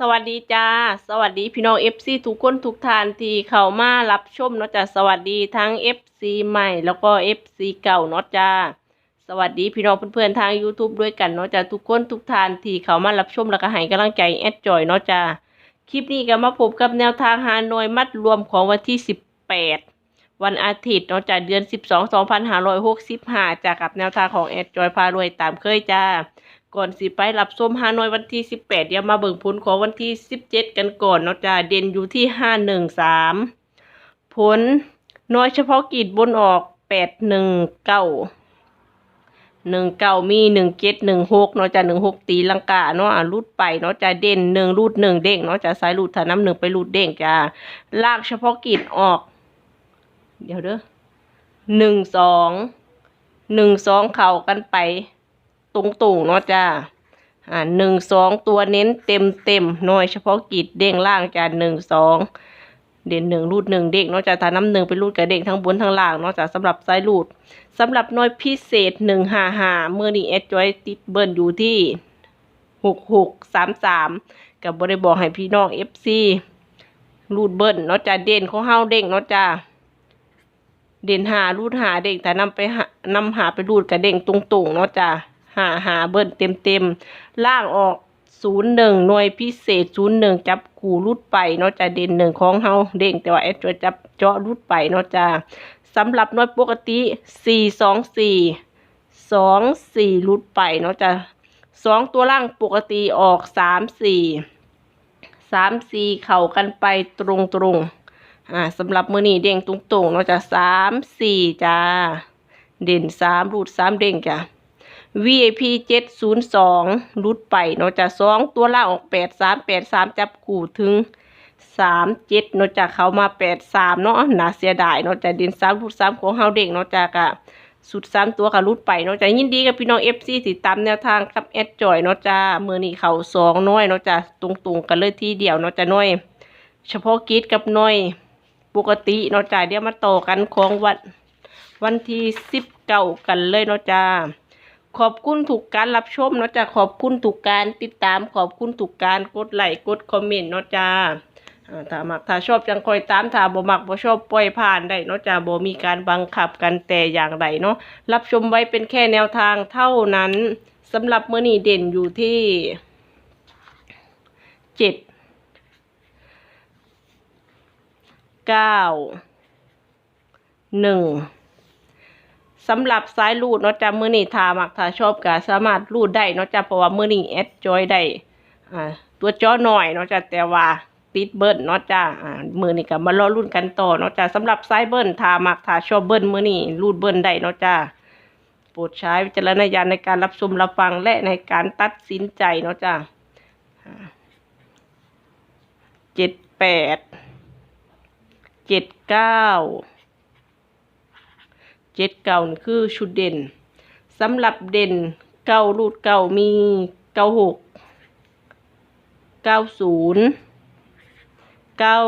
สวัสดีจ้า สวัสดีพี่น้อง FC ทุกคนทุกท่านที่เข้ามารับชมเนาะจ้าสวัสดีทั้ง FC ใหม่แล้วก็ FC เก่าเนาะจ้าสวัสดีพี่น้องเพื่อนๆทาง YouTube ด้วยกันเนาะจ้าทุกคนทุกท่านที่เข้ามารับชมแล้วก็ให้กำลังใจแอดจอยเนาะจ้าคลิปนี้ก็มาพบกับแนวทางฮานอยมัดรวมของวันที่ 18 วันอาทิตย์เนาะจ้าเดือน 12 2565จากกับแนวทางของแอดจอยพารวยตามเคยจ้า ก่อนสิไปรับส้มฮานอยวันที่18เดี๋ยวมาเบิ่งผลของวันที่17กันก่อนเนาะจ้าเด่นอยู่ที่513ผลน้อยเฉพาะกิจบนออก819 19มี17 16เก็ดหนึ่งหกเนาะจ้า16ตีลังกาเนาะรูดไปเนาะจ้าเด่น1รูด1เด้งเนาะจ้าสายรูดถ้าน้ำหนึ่งไปรูดเด้งจ้าลากเฉพาะกิจออก เดี๋ยวเด้อ1 2 1 2เข่ากันไป ตรงๆเนาะจ้าอ่าหนึ่งสองตัวเน้นเต็มเต็มหน่อยเฉพาะกิจเด้งล่างจ้าหนึ่งสองเด่นหนึ่งรูดหนึ่งเด้งเนาะจ้าถ้าน้ำหนึ่งไปรูดกับเด้งทั้งบนทั้งล่างเนาะจ้าสำหรับสายรูดสำหรับหน่วยพิเศษหนึ่งห้าห้าเมื่อนี้เอสจอยติดเบิร์นอยู่ที่หกหกสามสามกับบริบอกให้พี่น้องเอฟซีรูดเบิร์นเนาะจ้าเด่นของเฮาเด้งเนาะจ้าเด่นหารูดหาเด้งแต่นำไปหานำหาไปรูดกับเด้งตรงๆเนาะจ้า หาหาเบิ้ลเต็มเต็มล่างออกศูนย์หนึ่งหน่วยพิเศษศูนย์หนึ่งจับกูรุดไปเนาะจะเด่นหนึ่งของเฮาเด้งแต่ว่าแอดจะจับเจาะรุดไปเนาะจ้าสำหรับหน่วยปกติสี่สองสี่สองสี่รุดไปเนาะจ้าสองตัวล่างปกติออกสามสี่สามสี่เข่ากันไปตรงตรงอ่าสำหรับมือนี้เด้งตรงๆเนาะจ้าสามสี่จ้าเด่นสามรูดสามเด้งจ้ะ VIP เจ็ดศูนย์สองรุดไปเนาะจะสองตัวล่างออกแปดสามแปดสามจับกู่ถึงสามเจ็ดนาะจะเขามาแปดสามเนาะน่าเสียดายเนาะจะเด่นสามรุดสามของเฮาเด็กเนาะจะกะสุดสามตัวกับรุดไปเนาะจะยินดีกับพี่น้องเอฟซีติดตามแนวทางกับแอดจอยเนาะจ้ามือนี้เขาสองน้อยเนาะจะตรงๆกันเลยทีเดียวเนาะจะน้อย เฉพาะกิจกับน้อยปกติเนาะจ้าเดี๋ยวมาต่อกันของวันวันที่สิบเก้ากันเลยเนาะจ้า ขอบคุณถูกการรับชมเนาะจ้ะขอบคุณถูกการติดตามขอบคุณถูกการกดไลค์กดคอมเมนต์เนาะจ้าถ้ามักถ้าชอบจังคอยตามถ้าบ่มักบ่ชอบปล่อยผ่านได้เนาะจ้าบ่มีการบังคับกันแต่อย่างใดเนาะรับชมไว้เป็นแค่แนวทางเท่านั้นสำหรับมื้อนี้เด่นอยู่ที่เจ็ดเก้าหนึ่ง สำหรับสายรูดเนาะจ้ะมือนี้ถ้ามักถ้าชอบก็สามารถรูดได้เนาะจ้ะเพราะว่ามือนี้แอดจอยได้อ่าตัวจอหน่อยเนาะจ้ะแต่ว่าติดเบิ้ลเนาะจ้ะอ่ามือนี้ก็มารอรุ่นกันต่อเนาะจ้ะสำหรับสายเบิ้ลถ้ามักถ้าชอบเบิ้ลมือนี้รูดเบิ้ลได้เนาะจ้ะโปรดใช้วิจารณญาณในการรับชมรับฟังและในการตัดสินใจเนาะจ้ะเจ็ดแปดเจ็ดเก้า เจ็ดเก่านี่คือชุดเด่นสำหรับเด่นเก้ารูดเก้ามีเก้าหกเก้าศูนย์เก้า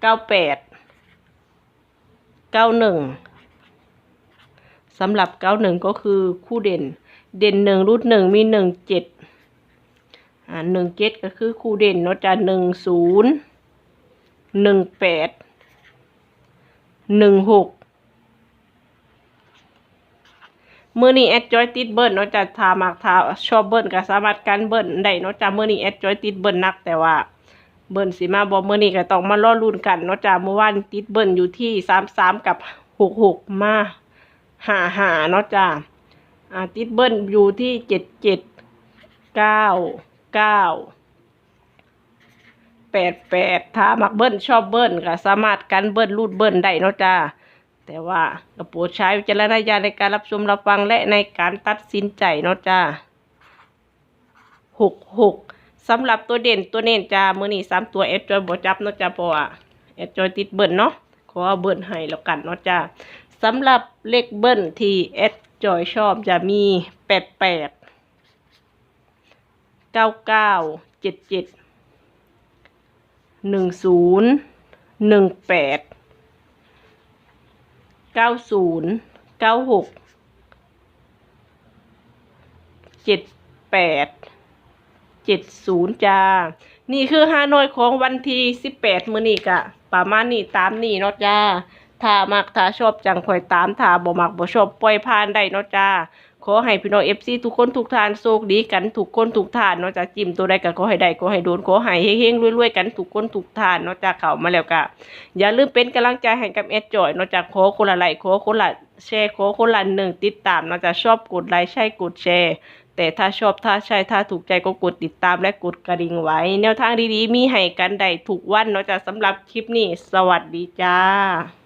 เก้าแปดเก้าหนึ่งสำหรับเก้าหนึ่งก็คือคู่เด่น เด่นหนึ่งรูดหนึ่งมีหนึ่งเจ็ดอ่าหนึ่งเจ็ดก็คือคู่เด่นเนาะจะหนึ่งศูนย์หนึ่งแปดหนึ่งหก มื่อนี้แอดจอยติดเบิ้ลเนาะจะทามักทาชอบเบิ้ลก็สามารถกันเบิ้ลได้เนาะจ้ามื่อนี้แอดจอยติดเบิ้ลนักแต่ว่าเบิ้ลสิมาบอมื่อนี้ก็ต้องมารอรุ่นกันเนาะจ้าเมื่อวานติดเบิ้ลอยู่ที่สามสามกับหกหกมาหาหาเนาะจ้าอ่าติดเบิ้ลอยู่ที่เจ็ดเจ็ดเก้าเก้าแปดแปดถ้ามักเบิ้ลชอบเบิ้ลก็สามารถกันเบิ้ลรูดเบิ้ลได้เนาะจ้า แต่ว่ากระโปรดใช้วิจารณญาณในการรับชมรับฟังและในการตัดสินใจเนาะจ้าหกหกสำหรับตัวเด่นตัวเน้นจ้ามือนี้สามตัวเอสจอยบอจับเนาะจ้าเพราะว่าเอสจอยติดเบิ้ลเนาะขอเบิ้ลให้แล้วกันเนาะจ้าสำหรับเลขเบิ้ลที่เอสจอยชอบจะมีแปดแปดเก้าเก้าเจ็ดเจ็ดหนึ่งศูนย์หนึ่งแปด เก้าศูนย์เก้าหกเจ็ดแปดเจ็ดศูนย์จ้า นี่คือฮานอยของวันที่สิบแปดมื้อนี้กะประมาณนี้ตามนี้เนาะจ้าถ้ามักถ้าชอบจังคอยตามถ้าบ่มักบ่ชอบปล่อยผ่านได้เนาะจ้า ขอให้พี่น้อง FC ทุกคนทุกท่านโชคดีกันทุกคนทุกท่านเนาะจ้าจิ้มตัวใดก็ขอให้ได้ขอให้โดนขอให้เฮงๆรวยๆกันทุกคนทุกท่านเนาะจ้าเขามาแล้วก็อย่าลืมเป็นกำลังใจให้กับแอดจอยเนาะจ้าขอคนละไลค์ขอคนละแชร์ขอคนละหนึ่งติดตามเนาะจ้าชอบกดไลค์ใช่กดแชร์แต่ถ้าชอบถ้าใช่ถ้าถูกใจก็กดติดตามและกดกระดิ่งไว้ แนวทางดีๆ มีให้กันได้ทุกวันเนาะจ้ะสำหรับคลิปนี้ สวัสดีจ้า